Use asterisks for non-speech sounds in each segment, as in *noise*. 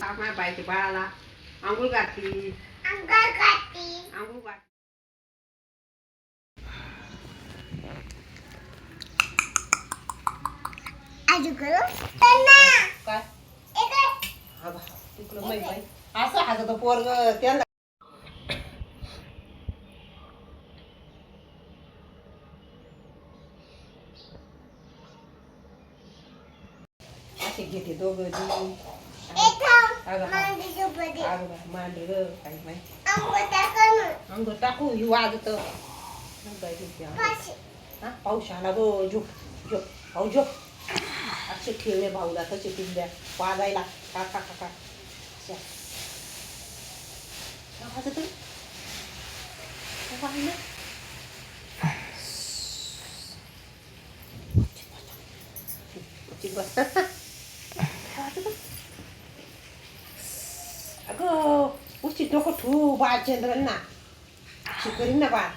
माझ्या बायच्या बाळाला आंघोळ घातली आंघोळ घातली काय अगं, तिकडं माहीत बाई. असं हसत पोरग त्याला असे घेते दोघं जीव अगं मांडर काही माहिती अंग टाकू ही वाजत हा पाऊस आला गो झोप झोप भाऊ झोप असे खेळले भाऊला तसे टिंब्या वाजायला का का का अगं उची डोकं ठू बाळ चंद्रन ना शिकरीन ना बाळ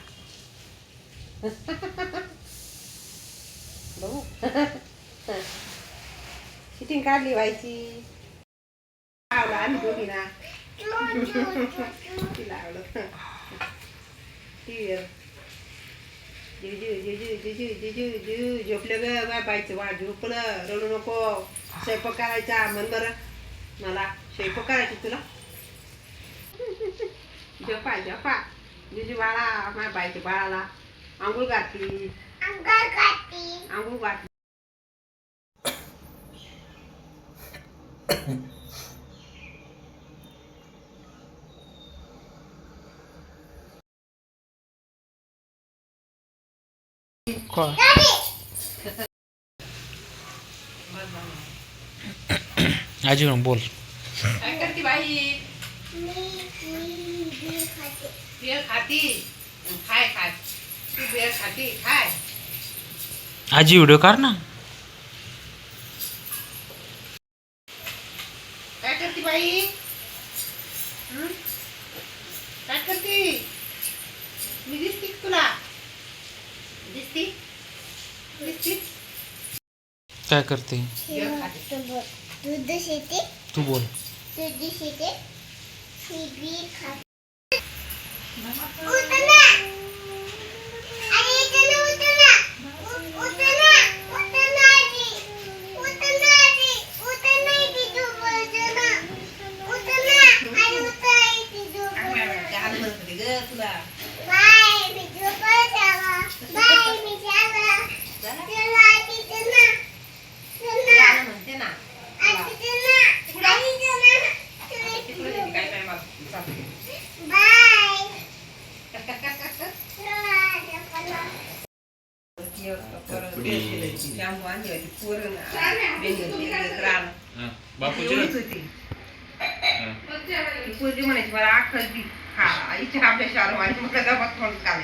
बघू. *laughs* शिटिंग काढली व्हायची आम्ही दोघी ना ती लावलं टीव्हीवर जिजू जिजू जिजू जिजू जिजू झोपलं ग बायचं झोपलं रडू नको स्वयंपाक करायचा म्हण बरं मला स्वयंपाक करायची तुला झोपा झोपा जिजू बाळा माझ्या बायच्या बाळाला आंघोळ घातली आंघोळ घातली *coughs* आजी म्हणून बोल. काय करते बाई. बेळ खाती. खाय खाय. तू बेळ खाती खाय. आजी व्हिडिओ काढ ना. काय करते बाई? हं? काय करते मी दिसते का तुला दिसती? दिसती? काय करते? दूध शेते तू बोल. दूध शेते खाते तुला. होती पोरगी म्हणायची मला आखल ती खा इच्छा आपल्या माझी मला डबात म्हणून खाली.